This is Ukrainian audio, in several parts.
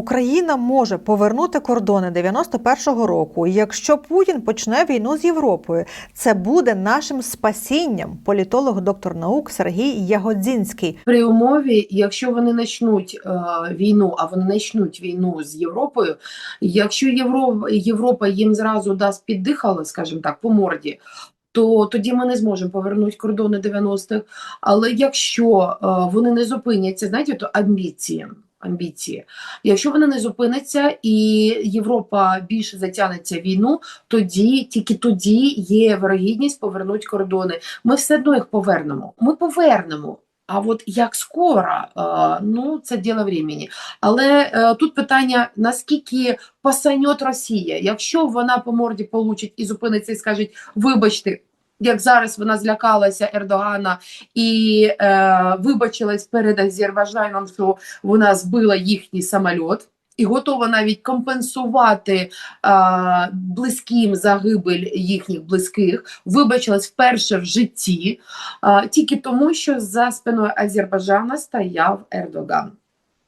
Україна може повернути кордони 91-го року. Якщо Путін почне війну з Європою, це буде нашим спасінням. Політолог, доктор наук Сергій Ягодзінський. при умові, якщо вони почнуть е, війну, а вони почнуть війну з Європою, якщо Європа, Європа їм зразу дасть піддихало, скажімо так, по морді. То тоді ми не зможемо повернути кордони 90-х. Але якщо е, вони не зупиняться, знаєте, то амбіції. Амбіції. Якщо вони не зупиняться і Європа більше затягнеться війну, тоді тільки тоді є вирогідність повернути кордони. Ми все одно їх повернемо. Ми повернемо. А от як скоро, е, ну це діло времени. Але е, тут питання: наскільки посаньот Росія? Якщо вона по морді получить і зупиниться і скаже, вибачте. Як зараз вона злякалася Ердогана і е, вибачилась перед Азербайджаном, що вона збила їхній самоліт, і готова навіть компенсувати е, близьким загибель їхніх близьких, вибачилась вперше в житті, е, тільки тому, що за спиною Азербайджана стояв Ердоган.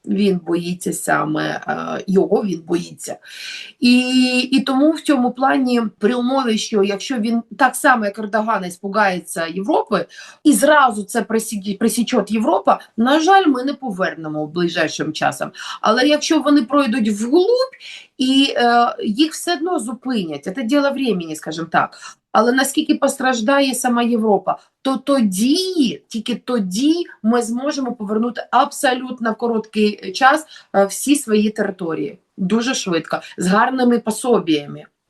Він боїться саме е, його, він боїться. І, і тому в цьому плані, при умові, що якщо він так само, як Ердоган, спугається Європи, і зразу це присі- присіче Європа, на жаль, ми не повернемо в ближайшим часом. Але якщо вони пройдуть вглубь і е, їх все одно зупинять, це діло времени, скажімо так. Але наскільки постраждає сама Європа, то тоді, тільки тоді ми зможемо повернути абсолютно в короткий час е, всі свої території. Дуже швидко, з гарними пособіями.